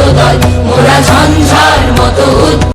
মতো দল মোরা ঝঞ্ঝার মতো